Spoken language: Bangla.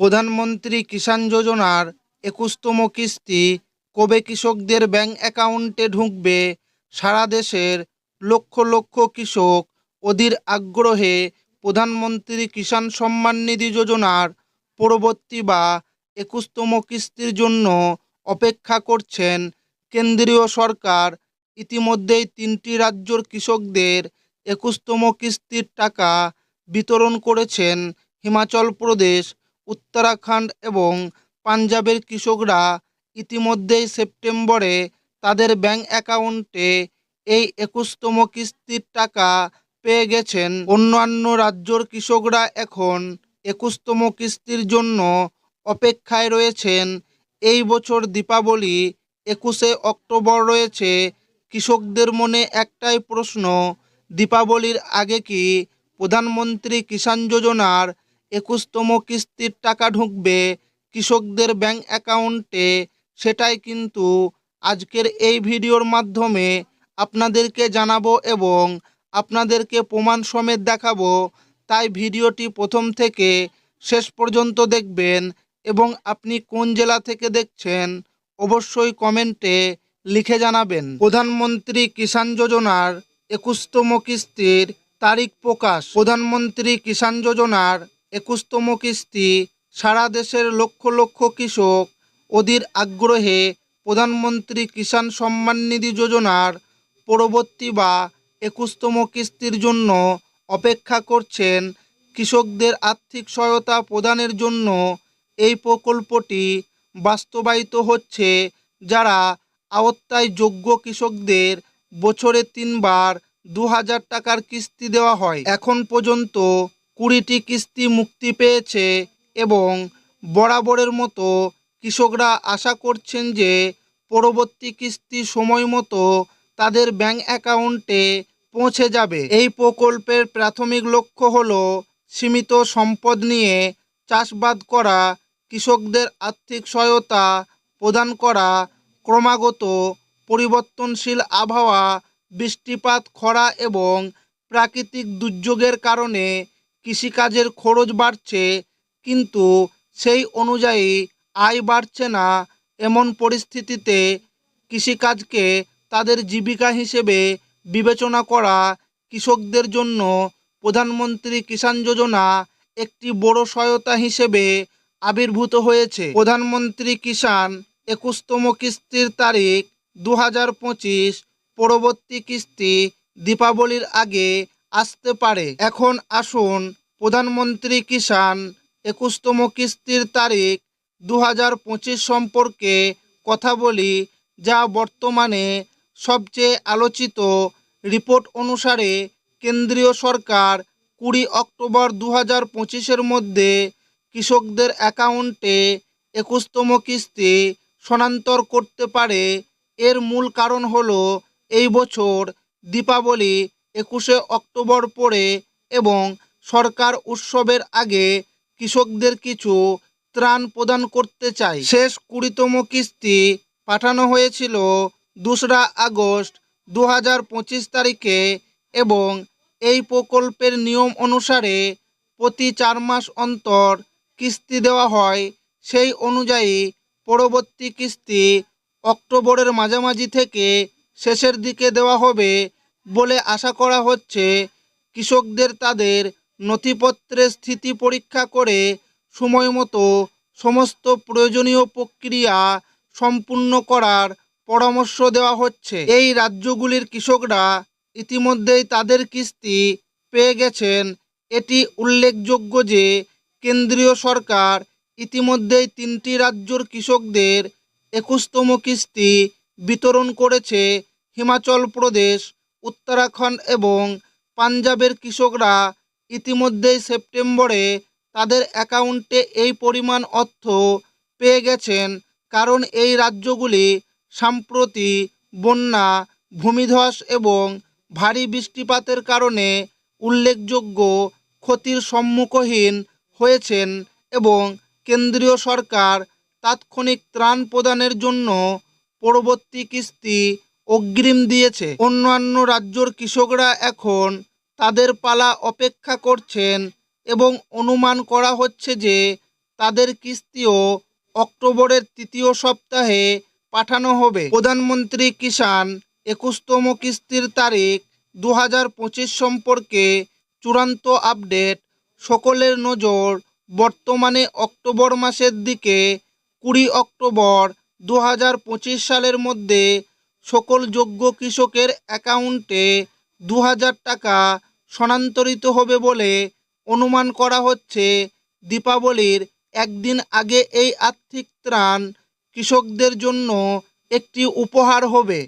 প্রধানমন্ত্রী কিষাণ যোজনার একুশতম কিস্তি কবে কৃষকদের ব্যাংক অ্যাকাউন্টে ঢুকবে সারা দেশের লক্ষ লক্ষ কৃষক অধীর আগ্রহে প্রধানমন্ত্রী কিষাণ সম্মান নিধি যোজনার পরবর্তী বা একুশতম কিস্তির জন্য অপেক্ষা করছেন কেন্দ্রীয় সরকার। ইতিমধ্যেই তিনটি রাজ্যর কৃষকদের একুশতম কিস্তির টাকা বিতরণ করেছেন হিমাচল প্রদেশ উত্তরাখণ্ড এবং পাঞ্জাবের কৃষকরা ইতিমধ্যেই সেপ্টেম্বরে তাদের ব্যাংক অ্যাকাউন্টে এই একুশতম কিস্তির টাকা পেয়ে গেছেন। অন্যান্য রাজ্যর কৃষকরা এখন একুশতম কিস্তির জন্য অপেক্ষায় রয়েছেন। এই বছর দীপাবলি একুশে অক্টোবর রয়েছে। কৃষকদের মনে একটাই প্রশ্ন, দীপাবলির আগে কি প্রধানমন্ত্রী কিষাণ যোজনার একুশতম কিস্তির টাকা ঢুকবে কৃষকদের ব্যাংক অ্যাকাউন্টে। সেটাই কিন্তু আজকের এই ভিডিওর মাধ্যমে আপনাদেরকে জানাব এবং আপনাদেরকে প্রমাণ সমেত দেখাবো। তাই ভিডিওটি প্রথম থেকে শেষ পর্যন্ত দেখবেন এবং আপনি কোন জেলা থেকে দেখছেন অবশ্যই কমেন্টে লিখে জানাবেন। প্রধানমন্ত্রী কিষাণ যোজনার একুশতম কিস্তির তারিখ প্রকাশ। প্রধানমন্ত্রী কিষাণ যোজনার একুশতম কিস্তি। সারা দেশের লক্ষ লক্ষ কৃষক অধীর আগ্রহে প্রধানমন্ত্রী কিষাণ সম্মান নিধি যোজনার পরবর্তী বা একুশতম কিস্তির জন্য অপেক্ষা করছেন কৃষকদের আর্থিক সহায়তা প্রদানের জন্য এই প্রকল্পটি বাস্তবায়িত হচ্ছে যারা আওত্তায় যোগ্য কৃষকদের বছরে তিনবার দু হাজার টাকার কিস্তি দেওয়া হয়। এখন পর্যন্ত কুড়িটি কিস্তি মুক্তি পেয়েছে এবং বরাবরের মতো কৃষকরা আশা করছেন যে পরবর্তী কিস্তি সময় মতো তাদের ব্যাংক অ্যাকাউন্টে পৌঁছে যাবে। এই প্রকল্পের প্রাথমিক লক্ষ্য হল সীমিত সম্পদ নিয়ে চাষবাদ করা, কৃষকদের আর্থিক সহায়তা প্রদান করা, ক্রমাগত পরিবর্তনশীল আবহাওয়া, বৃষ্টিপাত, খরা এবং প্রাকৃতিক দুর্যোগের কারণে কৃষিকাজের খরচ বাড়ছে, কিন্তু সেই অনুযায়ী আয় বাড়ছে না। এমন পরিস্থিতিতে কৃষিকাজকে তাদের জীবিকা হিসেবে বিবেচনা করা কৃষকদের জন্য প্রধানমন্ত্রী কিষাণ যোজনা একটি বড় সহায়তা হিসেবে আবির্ভূত হয়েছে। প্রধানমন্ত্রী কিষাণ একুশতম কিস্তির তারিখ দু হাজার পঁচিশ, পরবর্তী কিস্তি দীপাবলির আগে আসতে পারে। এখন আসুন, প্রধানমন্ত্রী কিষাণ, একুশতম কিস্তির তারিখ দু হাজার পঁচিশ সম্পর্কে কথা বলি, যা বর্তমানে সবচেয়ে আলোচিত রিপোর্ট অনুসারে কেন্দ্রীয় সরকার কুড়ি অক্টোবর দু হাজার পঁচিশের মধ্যে কৃষকদের অ্যাকাউন্টে একুশতম কিস্তি স্থানান্তর করতে পারে। এর মূল কারণ হলো এই বছর দীপাবলি একুশে অক্টোবর পরে এবং সরকার উৎসবের আগে কৃষকদের কিছু ত্রাণ প্রদান করতে চাই শেষ কুড়িতম কিস্তি পাঠানো হয়েছিল দোসরা আগস্ট দু হাজার পঁচিশ তারিখে এবং এই প্রকল্পের নিয়ম অনুসারে প্রতি চার মাস অন্তর কিস্তি দেওয়া হয়। সেই অনুযায়ী পরবর্তী কিস্তি অক্টোবরের মাঝামাঝি থেকে শেষের দিকে দেওয়া হবে বলে আশা করা হচ্ছে কৃষকদের তাদের নথিপত্রের স্থিতি পরীক্ষা করে সময় মতো সমস্ত প্রয়োজনীয় প্রক্রিয়া সম্পূর্ণ করার পরামর্শ দেওয়া হচ্ছে। এই রাজ্যগুলির কৃষকরা ইতিমধ্যেই তাদের কিস্তি পেয়ে গেছেন। এটি উল্লেখযোগ্য যে কেন্দ্রীয় সরকার ইতিমধ্যেই তিনটি রাজ্যর কৃষকদের একুশতম কিস্তি বিতরণ করেছে। হিমাচল প্রদেশ উত্তরাখণ্ড এবং পাঞ্জাবের কৃষকরা ইতিমধ্যেই সেপ্টেম্বরে তাদের অ্যাকাউন্টে এই পরিমাণ অর্থ পেয়ে গেছেন কারণ এই রাজ্যগুলি সাম্প্রতি বন্যা, ভূমিধস এবং ভারী বৃষ্টিপাতের কারণে উল্লেখযোগ্য ক্ষতির সম্মুখীন হয়েছেন এবং কেন্দ্রীয় সরকার তাৎক্ষণিক ত্রাণ প্রদানের জন্য পরবর্তী কিস্তি অগ্রিম দিয়েছে। অন্যান্য রাজ্যর কৃষকরা এখন তাদের পালা অপেক্ষা করছেন এবং অনুমান করা হচ্ছে যে তাদের কিস্তিও অক্টোবরের তৃতীয় সপ্তাহে পাঠানো হবে। প্রধানমন্ত্রী কিষাণ একুশতম কিস্তির তারিখ দু হাজার পঁচিশ সম্পর্কে চূড়ান্ত আপডেট। সকলের নজর বর্তমানে অক্টোবর মাসের দিকে। কুড়ি অক্টোবর দু হাজার পঁচিশ সালের মধ্যে সকল যোগ্য কৃষকের অ্যাকাউন্টে দু হাজার টাকা স্থানান্তরিত হবে বলে অনুমান করা হচ্ছে। দীপাবলির একদিন আগে এই আর্থিক ত্রাণ কৃষকদের জন্য একটি উপহার হবে।